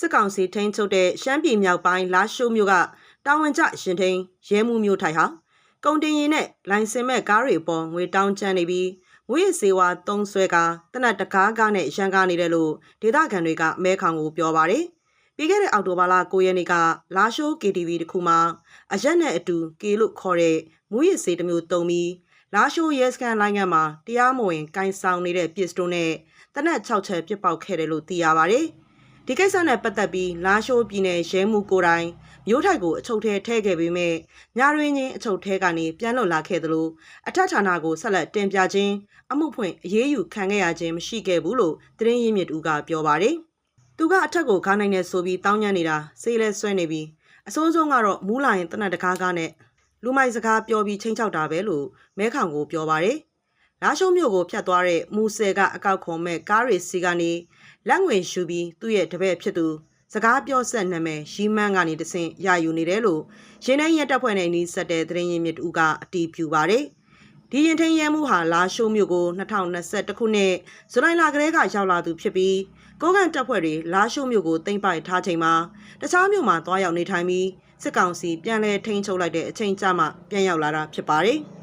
စစ်ကောင်စီထိန်းချုပ်တဲ့ရှမ်းပြည်မြောက်ပိုင်းလာရှိုးမြို့ကတာဝန်ကျရှင်ထိန်ရဲမှုမျိုးထိုင်ဟာကုန်တင်ရင်နဲ့လိုင်စင်မဲ့ကားတွေပေါ်ငွေတောင်းချမ်းနေပြီးငွေစေဝါသုံးဆွဲကတနတ်တကားကားနဲ့ရန်ကားနေတယ်လို့ဒေသခံတွေကမဲခေါင်ကိုပြောပါတယ်ပြီးခဲ့တဲ့အောက်တိုဘာလ9ရက်နေ့ကလာရှိုး KTV တခုမှာအရက်နဲ့အတူကေလို့ခေါ်တဲ့မူရစ်စေတမျိုးတုံပြီးလာရှိုးရဲစခန်းလိုင်းကမှာတရားမဝင်ကင်ဆောင်နေတဲ့ပစ္စတိုနဲ့တနက်6ချက်ပြစ်ပေါက်ခဲ့တယ်လို့သိရပါတယ်။ ဒီကိစ္စနဲ့ပတ်သက်ပြီးလာရှိုးပြည်နယ်ရဲမှုကိုယ်တိုင်မျိုးထိုက်ကိုအချုပ်ထဲထည့်ခဲ့ပေမဲ့ညရင်းချင်းအချုပ်ထဲကနေပြန်လွတ်လာခဲ့သလိုအထက်ဌာနကိုဆက်လက်တင်ပြခြင်းအမှုဖွင့်အရေးယူခံခဲ့ရခြင်းမရှိခဲ့ဘူးလို့သတင်းရင်းမြစ်တူကပြောပါတယ်။သူကအထက်ကိုခါနိုင်နေဆိုပြီးတောင်းညံ့နေတာစေးလဲဆွဲနေပြီးအစိုးဆုံးကတော့မူးလာရင်တနက်တကားကားနဲ့လူမိုက်စကားပြောပြီးချင်းချောက်တာပဲလို့မဲခေါင်ကိုပြောပါတယ်။ လာရှုံးမြို့ကိုဖျက်သွားတဲ့မူဆယ်ကအကောက်ခွန်မဲ့ကားရီစီကနေလက်ငွေရှူပြီးသူ့ရဲ့တပည့်ဖြစ်သူစကားပြောဆက်နာမည်ရီမန်းကနေတဆင့်ရယူနေတယ်လို့ရင်းနှီးရက်တပ်ဖွဲ့နဲ့နီးစပ်တဲ့သတင်းရင်းမြစ်တူကအတီးပြူပါတယ်။ဒီရင်ထင်းရဲမှုဟာလာရှိုးမြို့ကို2021ခုနှစ်ဇူလိုင်လကလေးကရောက်လာသူဖြစ်ပြီးကိုကန်တပ်ဖွဲ့တွေလာရှိုးမြို့ကိုတင်ပိုက်ထားချိန်မှာတခြားမြို့မှာတွားရောက်နေထိုင်ပြီးစစ်ကောင်စီပြန်လည်ထိန်းချုပ်လိုက်တဲ့အချိန်ကြမှာပြန်ရောက်လာတာဖြစ်ပါတယ်။